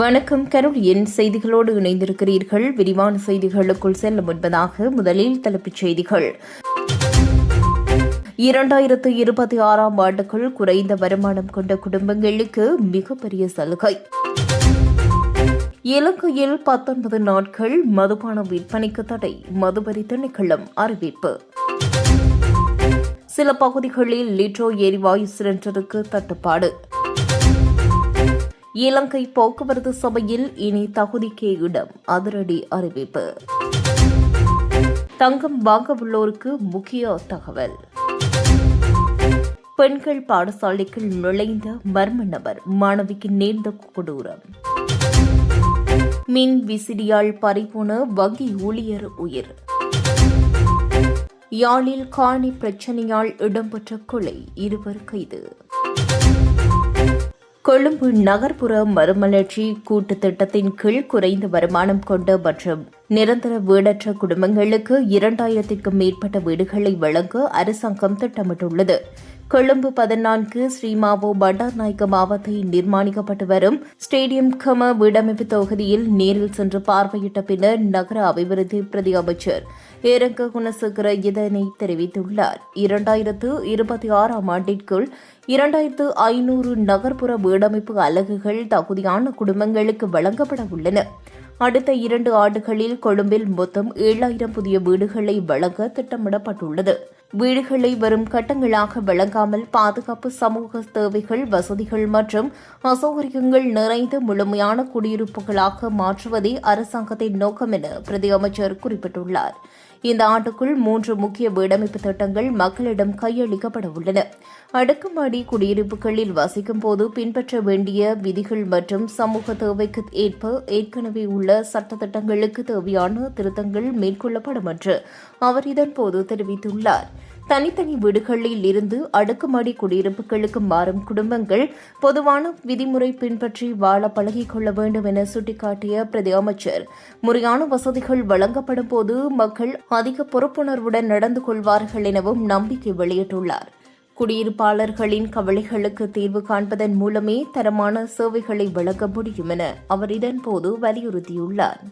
வணக்கம் கருளியின் செய்திகளோடு இணைந்திருக்கிறீர்கள். விரிவான செய்திகளுக்குள் செல்ல முன்பதாக முதலில் தலைப்புச் செய்திகள். இரண்டாயிரத்து இருபத்தி ஆறாம் ஆண்டுக்குள் குறைந்த வருமானம் கொண்ட குடும்பங்களுக்கு மிகப்பெரிய சலுகை. இலங்கையில் பத்தொன்பது நாட்கள் மதுபான விற்பனைக்கு தடை. மதுபரி திணைக்களம் அறிவிப்பு. சில பகுதிகளில் லிட்ரோ எரிவாயு சிலிண்டருக்கு தட்டுப்பாடு. இலங்கை போக்குவரத்து சபையில் இனி தகுதிக்கே இடம். அதிரடி அறிவிப்பு. தங்கம் வாங்க உள்ளோருக்கு முக்கிய தகவல். பெண்கள் பாடசாலைக்குள் நுழைந்த மர்ம நபர் மாணவிக்கு நேர்ந்த கொடூரம். மின் விசிறியால் பறிபோன வங்கி ஊழியர் உயிர். யாழில் காணி பிரச்சனையால் இடம்பெற்ற கொலை. இருவர் கைது. கொழும்பு நகர்ப்புற மறுமலர்ச்சி கூட்டு திட்டத்தின் கீழ் குறைந்த வருமானம் கொண்ட மற்றும் நிரந்தர வீடற்ற குடும்பங்களுக்கு இரண்டாயிரத்திற்கும் மேற்பட்ட வீடுகளை வழங்க அரசாங்கம் திட்டமிட்டுள்ளது. கொழும்பு பதினான்கு ஸ்ரீமாவோ பண்டார்நாயக்க மாவத்தில் நிர்மாணிக்கப்பட்டு வரும் ஸ்டேடியம் கம வீடமைப்பு தொகுதியில் நேரில் சென்று பார்வையிட்ட பின்னர் நகர அபிவிருத்தி பிரதி அமைச்சர் ஏரங்க குணசேகர இதனை தெரிவித்துள்ளார். இரண்டாயிரத்து இருபத்தி ஆறாம் ஆண்டிற்குள் இரண்டாயிரத்து ஐநூறு நகர்ப்புற வீடமைப்பு அலகுகள் தகுதியான குடும்பங்களுக்கு வழங்கப்பட உள்ளன. அடுத்த இரண்டு ஆண்டுகளில் கொழும்பில் மொத்தம் ஏழாயிரம் புதிய வீடுகளை வழங்க திட்டமிடப்பட்டுள்ளது. வீடுகளை வரும் கட்டங்களாக வழங்காமல் பாதுகாப்பு சமூக தேவைகள் வசதிகள் மற்றும் அசௌகரியங்கள் நிறைந்த முழுமையான குடியிருப்புகளாக மாற்றுவதே அரசாங்கத்தின் நோக்கம் என பிரதி அமைச்சர் குறிப்பிட்டுள்ளார். இந்த ஆண்டுக்குள் மூன்று முக்கிய வீடமைப்பு திட்டங்கள் மக்களிடம் கையளிக்கப்பட உள்ளன. அடுக்குமாடி குடியிருப்புகளில் வசிக்கும் போது பின்பற்ற வேண்டிய விதிகள் மற்றும் சமூக தேவைக்கு ஏற்ப ஏற்கனவே உள்ள சட்டத்திட்டங்களுக்கு தேவையான திருத்தங்கள் மேற்கொள்ளப்படும் என்று அவர் இதன்போது தெரிவித்துள்ளார். தனித்தனி வீடுகளில் இருந்து அடுக்குமாடி குடியிருப்புகளுக்கு மாறும் குடும்பங்கள் பொதுவான விதிமுறை பின்பற்றி வாழ பழகிக் கொள்ள வேண்டும் என சுட்டிக்காட்டிய பிரதி அமைச்சர். முறையான வசதிகள் வழங்கப்படும் போது மக்கள் அதிக பொறுப்புணர்வுடன் நடந்து கொள்வார்கள் எனவும் நம்பிக்கை வெளியிட்டுள்ளார். குடியிருப்பாளர்களின் கவலைகளுக்கு தீர்வு காண்பதன் மூலமே தரமான சேவைகளை வழங்க முடியும் என அவர் இதன்போது வலியுறுத்தியுள்ளார்.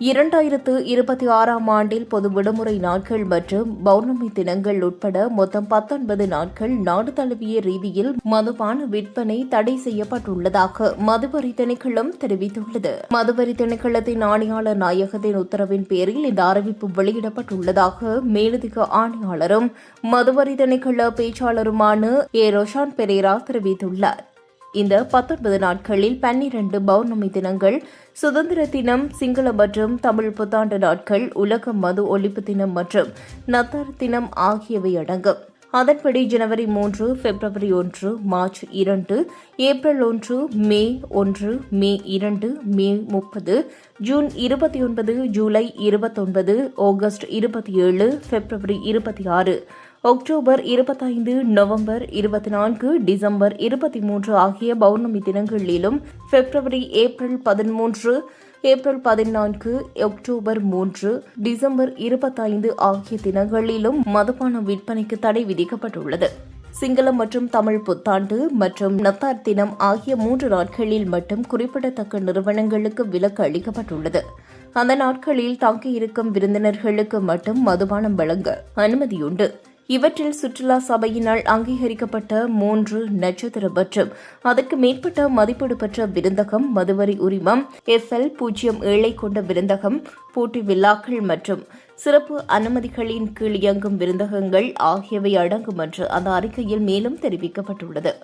இரண்டாயிரத்து இருபத்தி ஆறாம் ஆண்டில் பொது விடுமுறை நாட்கள் மற்றும் பௌர்ணமி தினங்கள் உட்பட மொத்தம் பத்தொன்பது நாட்கள் நாடு தழுவிய ரீதியில் மதுபான விற்பனை தடை செய்யப்பட்டுள்ளதாக மதுவரி திணைக்களம் தெரிவித்துள்ளது. மதுவரி திணைக்களத்தின் ஆணையாளர் நாயகத்தின் உத்தரவின் பேரில் இந்த அறிவிப்பு வெளியிடப்பட்டுள்ளதாக மேலதிக ஆணையாளரும் மதுவரி திணைக்கள பேச்சாளருமான ஏ. ரோஷான் பெரேரா தெரிவித்துள்ளார். இந்த பத்தொன்பது நாட்களில் பன்னிரண்டு பௌர்ணமி தினங்கள் சுதந்திர தினம் சிங்கள மற்றும் தமிழ் புத்தாண்டு நாட்கள் உலக மது ஒழிப்பு தினம் மற்றும் நத்தார் தினம் ஆகியவை அடங்கும். அதன்படி ஜனவரி மூன்று பிப்ரவரி ஒன்று மார்ச் இரண்டு ஏப்ரல் ஒன்று மே ஒன்று மே இரண்டு மே முப்பது ஜூன் இருபத்தி ஒன்பது ஜூலை இருபத்தொன்பது ஆகஸ்ட் இருபத்தி ஏழு பிப்ரவரி இருபத்தி ஆறு அக்டோபர் இருபத்தைந்து நவம்பர் இருபத்தி நான்கு டிசம்பர் இருபத்தி மூன்று ஆகிய பௌர்ணமி தினங்களிலும் பிப்ரவரி ஏப்ரல் பதிமூன்று ஏப்ரல் பதினான்கு அக்டோபர் மூன்று டிசம்பர் இருபத்தைந்து ஆகிய தினங்களிலும் மதுபான விற்பனைக்கு தடை விதிக்கப்பட்டுள்ளது. சிங்களம் மற்றும் தமிழ் புத்தாண்டு மற்றும் நத்தார் தினம் ஆகிய மூன்று நாட்களில் மட்டும் குறிப்பிடத்தக்க நிறுவனங்களுக்கு விலக்கு அளிக்கப்பட்டுள்ளது. அந்த நாட்களில் தங்கியிருக்கும் விருந்தினர்களுக்கு மட்டும் மதுபானம் வழங்க அனுமதியுண்டு. இவற்றில் சுற்றுலா சபையினால் அங்கீகரிக்கப்பட்ட மூன்று நட்சத்திர மற்றும் அதற்கு மேற்பட்ட மதிப்பீடு பெற்ற விருந்தகம் மதுவரி உரிமம் எஃப் எல் பூஜ்ஜியம் ஏழை கொண்ட விருந்தகம் போட்டி விழாக்கள் மற்றும் சிறப்பு அனுமதிகளின் கீழ் இயங்கும் விருந்தகங்கள் ஆகியவை அடங்கும் என்று அந்த அறிக்கையில் மேலும் தெரிவிக்கப்பட்டுள்ளது.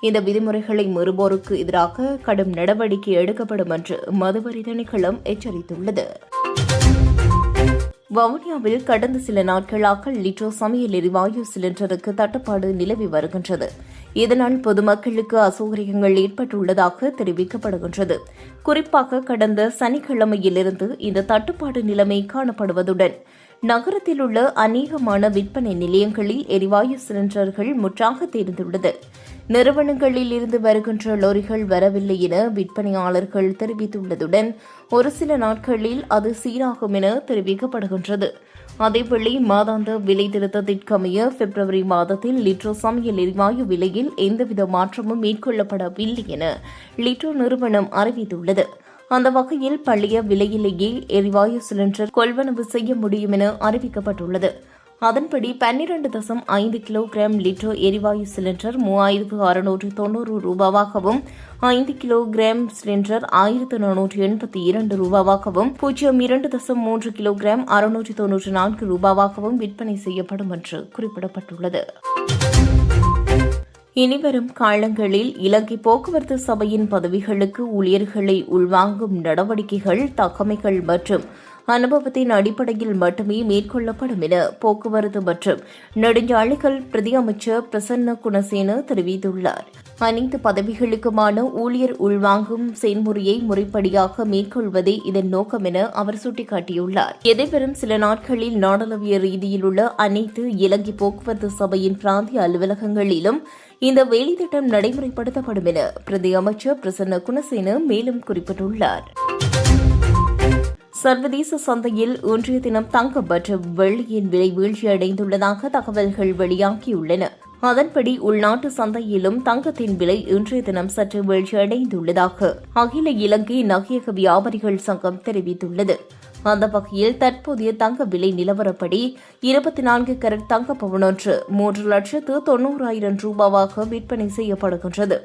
இந்த விதிமுறைகளை மறுபோருக்கு எதிராக கடும் நடவடிக்கை எடுக்கப்படும் என்று மதுவரி திணைக்களம் எச்சரித்துள்ளது. வவுனியாவில் கடந்த சில நாட்களாக லிட்ரோ சமையல் எரிவாயு சிலிண்டருக்கு தட்டுப்பாடு நிலவி வருகின்றது. இதனால் பொதுமக்களுக்கு அசௌகரியங்கள் ஏற்பட்டுள்ளதாக தெரிவிக்கப்படுகின்றது. குறிப்பாக கடந்த சனிக்கிழமையிலிருந்து இந்த தட்டுப்பாடு நிலைமை காணப்படுவதுடன் நகரத்தில் உள்ள அநேகமான விற்பனை நிலையங்களில் எரிவாயு சிலிண்டர்கள் முற்றாக தீர்ந்துள்ளது. நிறுவனங்களில் இருந்து வருகின்ற லொரிகள் வரவில்லை என விற்பனையாளர்கள் தெரிவித்துள்ளதுடன் ஒரு சில நாட்களில் அது சீராகும் என தெரிவிக்கப்படுகின்றது. அதேவேளை மாதாந்த விலை திருத்தத்திற்கமைய பிப்ரவரி மாதத்தில் லிட்ரோ சமையல் எரிவாயு விலையில் எந்தவித மாற்றமும் மேற்கொள்ளப்படவில்லை என லிட்ரோ நிறுவனம் அறிவித்துள்ளது. அந்த வகையில் பழைய விலையிலேயே எரிவாயு சிலிண்டர் கொள்வனவு செய்ய முடியும் என அறிவிக்கப்பட்டுள்ளது. அதன்படி பன்னிரண்டு தசம் ஐந்து கிலோகிராம் லிட்டர் எரிவாயு சிலிண்டர் மூவாயிரத்து அறுநூற்று தொன்னூறு ரூபாவாகவும் ஐந்து கிலோகிராம் சிலிண்டர் ஆயிரத்து நானூற்று எண்பத்தி இரண்டு ரூபாவாகவும் பூஜ்ஜியம் இரண்டு தசம் மூன்று கிலோகிராம் அறுநூற்று தொன்னூற்று நான்கு ரூபாவாகவும் விற்பனை செய்யப்படும் என்று குறிப்பிடப்பட்டுள்ளது. இனிவரும் காலங்களில் இலங்கை போக்குவரத்து சபையின் பதவிகளுக்கு ஊழியர்களை உள்வாங்கும் நடவடிக்கைகள் தகமைகள் மற்றும் அனுபவத்தின் அடிப்படையில் மட்டுமே மேற்கொள்ளப்படும் என போக்குவரத்து மற்றும் நெடுஞ்சாலைகள் பிரதி அமைச்சர் பிரசன்ன குணசேன தெரிவித்துள்ளார். அனைத்து பதவிகளுக்குமான ஊழியர் உள்வாங்கும் செயல்முறையை முறைப்படியாக மேற்கொள்வதே இதன் நோக்கம் என அவர் சுட்டிக்காட்டியுள்ளார். எதிர்வரும் சில நாட்களில் நாடளவிய ரீதியில் உள்ள அனைத்து இலங்கை போக்குவரத்து சபையின் பிராந்திய அலுவலகங்களிலும் இந்த வேலைத்திட்டம் நடைமுறைப்படுத்தப்படும் என பிரதி அமைச்சர் பிரசன்ன குணசேன மேலும் குறிப்பிட்டுள்ளார். சர்வதேச சந்தையில் இன்றைய தினம் தங்கம் மற்றும் வெள்ளியின் விலை வீழ்ச்சியடைந்துள்ளதாக தகவல்கள் வெளியாகியுள்ளன. அதன்படி உள்நாட்டு சந்தையிலும் தங்கத்தின் விலை இன்றைய தினம் சற்று வீழ்ச்சியடைந்துள்ளதாக அகில இலங்கை நகையக வியாபாரிகள் சங்கம் தெரிவித்துள்ளது. அந்த வகையில் தற்போதைய தங்க விலை நிலவரப்படி இருபத்தி நான்கு கரட் தங்க பவனொன்று மூன்று லட்சத்து தொன்னூறாயிரம் ரூபாவாக விற்பனை செய்யப்படுகின்றது.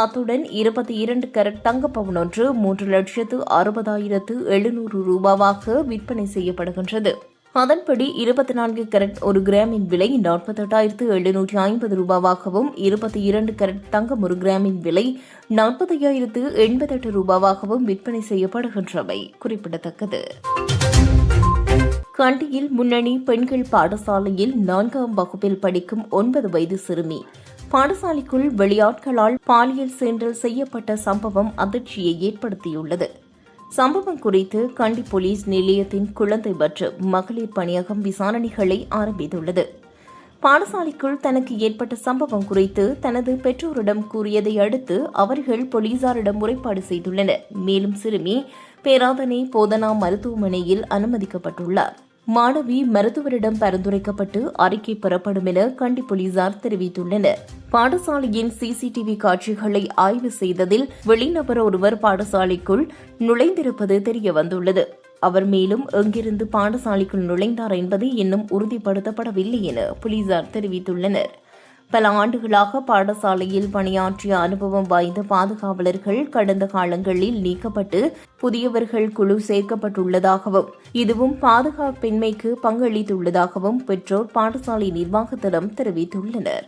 அத்துடன் இருபத்தி இரண்டு கரட் தங்கப்பவுன் ஒன்று மூன்று லட்சத்து அறுபதாயிரத்து எழுநூறு ரூபாவாக விற்பனை செய்யப்படுகின்றது. அதன்படி இருபத்தி நான்கு கரட் ஒரு கிராமின் விலை நாற்பத்தெட்டாயிரத்து எழுநூற்றி ஐம்பது ரூபாவாகவும் இருபத்தி இரண்டு கரட் தங்கம் ஒரு கிராமின் விலை நாற்பத்தையாயிரத்து எண்பத்தெட்டு ரூபாவாகவும் விற்பனை செய்யப்படுகின்றவை குறிப்பிடத்தக்கது. கண்டியில் முன்னணி பெண்கள் பாடசாலையில் நான்காம் வகுப்பில் படிக்கும் ஒன்பது வயது சிறுமி பாடசாலைக்குள் வெளியாட்களால் பாலியல் சென்றல் செய்யப்பட்ட சம்பவம் அதிர்ச்சியை ஏற்படுத்தியுள்ளது. சம்பவம் குறித்து கண்டி போலீஸ் நிலையத்தின் குழந்தை மற்றும் மகளிர் பணியகம் விசாரணைகளை ஆரம்பித்துள்ளது. பாடசாலைக்குள் தனக்கு ஏற்பட்ட சம்பவம் குறித்து தனது பெற்றோரிடம் கூறியதை அடுத்து அவர்கள் போலீசாரிடம் முறைப்பாடு செய்துள்ளனர். மேலும் சிறுமி பேராதனை போதனா மருத்துவமனையில் அனுமதிக்கப்பட்டுள்ளார். மாணவி மருத்துவரிடம் பரிந்துரைக்கப்பட்டு அறிக்கை பெறப்படும் என கண்டி போலீசார் தெரிவித்துள்ளனர். பாடசாலையின் சிசிடிவி காட்சிகளை ஆய்வு செய்ததில் வெளிநபர் ஒருவர் பாடசாலைக்குள் நுழைந்திருப்பது தெரியவந்துள்ளது. அவர் மேலும் எங்கிருந்து பாடசாலைக்குள் நுழைந்தார் என்பது இன்னும் உறுதிப்படுத்தப்படவில்லை என போலீசார் தெரிவித்துள்ளனர். பல ஆண்டுகளாக பாடசாலையில் பணியாற்றிய அனுபவம் வாய்ந்த பாதுகாவலர்கள் கடந்த காலங்களில் நீக்கப்பட்டு புதியவர்கள் குழு சேர்க்கப்பட்டுள்ளதாகவும் இதுவும் பாதுகாப்பின்மைக்கு பங்களித்துள்ளதாகவும் பெற்றோர் பாடசாலை நிர்வாகத்திடம் தெரிவித்துள்ளனர்.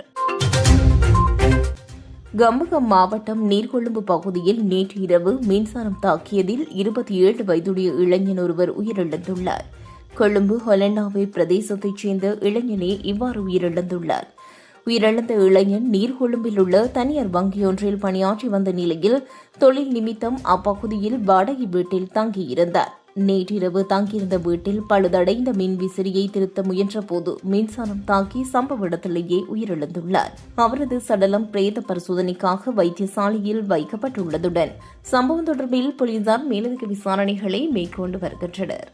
கம்பகம் மாவட்டம் நீர்கொழும்பு பகுதியில் நேற்று இரவு மின்சாரம் தாக்கியதில் இருபத்தி ஏழு வயதுடைய இளைஞன் ஒருவர் உயிரிழந்துள்ளார். கொழும்பு ஹொலண்டாவை பிரதேசத்தைச் சேர்ந்த இளைஞனே இவ்வாறு உயிரிழந்துள்ளார். உயிரிழந்த இளைஞன் நீர்கொழும்பில் உள்ள தனியார் வங்கியொன்றில் பணியாற்றி வந்த நிலையில் தொழில் நிமித்தம் அப்பகுதியில் வாடகை வீட்டில் தங்கியிருந்தார். நேற்றிரவு தங்கியிருந்த வீட்டில் பழுதடைந்த மின் விசிறியை திருத்த முயன்றபோது மின்சாரம் தாக்கி சம்பவ இடத்திலேயே உயிரிழந்துள்ளார். அவரது சடலம் பிரேத பரிசோதனைக்காக வைத்தியசாலையில் வைக்கப்பட்டுள்ளதுடன் சம்பவம் தொடர்பில் போலீசார் மேலதிக விசாரணைகளை மேற்கொண்டு வருகின்றனர்.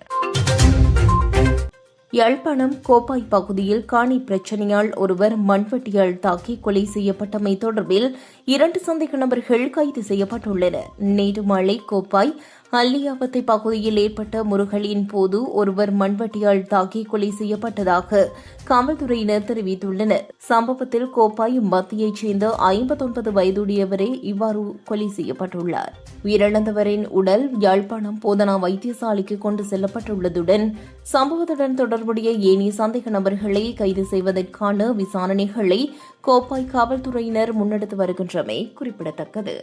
யாழ்ப்பாணம் கோப்பாய் பகுதியில் காணி பிரச்சினையால் ஒருவர் மண்வெட்டியால் தாக்கி கொலை செய்யப்பட்டமை தொடர்பில் இரண்டு சந்தேக நபர்கள் கைது செய்யப்பட்டுள்ளனர். நேற்று மாலை கோப்பாய் அல்லியாவத்தை பகுதியில் ஏற்பட்ட முருகலின் போது ஒருவர் மண்வட்டியால் தாக்கி கொலை செய்யப்பட்டதாக காவல்துறையினர் தெரிவித்துள்ளனர். சம்பவத்தில் கோப்பாய் மத்தியைச் சேர்ந்த ஐம்பத்தொன்பது வயதுடையவரே இவ்வாறு கொலை செய்யப்பட்டுள்ளார். உயிரிழந்தவரின் உடல் யாழ்ப்பாணம் போதனா வைத்தியசாலைக்கு கொண்டு செல்லப்பட்டுள்ளதுடன் சம்பவத்துடன் தொடர்புடைய ஏனைய சந்தேக நபர்களை கைது செய்வதற்கான விசாரணைகளை கோப்பாய் காவல்துறையினர் முன்னெடுத்து வருகின்றமை குறிப்பிடத்தக்கது.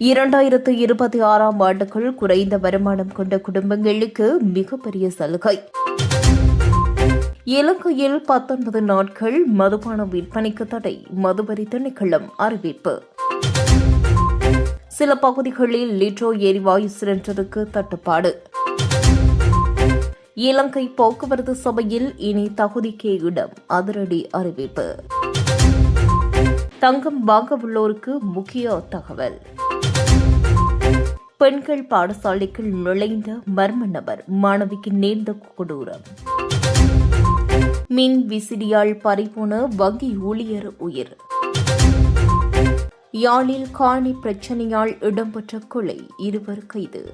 இரண்டாயிரத்து இருபத்தி ஆறாம் ஆண்டுக்குள் குறைந்த வருமானம் கொண்ட குடும்பங்களுக்கு மிகப்பெரிய சலுகை. இலங்கையில் பத்தொன்பது நாட்கள் மதுபான விற்பனைக்கு தடை. மதுபரி திணைக்களம் அறிவிப்பு. சில பகுதிகளில் லிட்ரோ எரிவாயு சிலிண்டருக்கு தட்டுப்பாடு. இலங்கை போக்குவரத்து சபையில் இனி தகுதிக்கே இடம் அதிரடி அறிவிப்பு. தங்கம் வாங்க உள்ளோருக்கு முக்கிய தகவல். பெண்கள் பாடசாலைக்குள் நுழைந்த மர்ம நபர் மாணவிக்கு நேர்ந்த கொடூரம். மின் விசிறியால் பறிபோன வங்கி ஊழியர் உயிர். யாழில் காணி பிரச்சனையால் இடம்பெற்ற கொலை இருவர் கைது.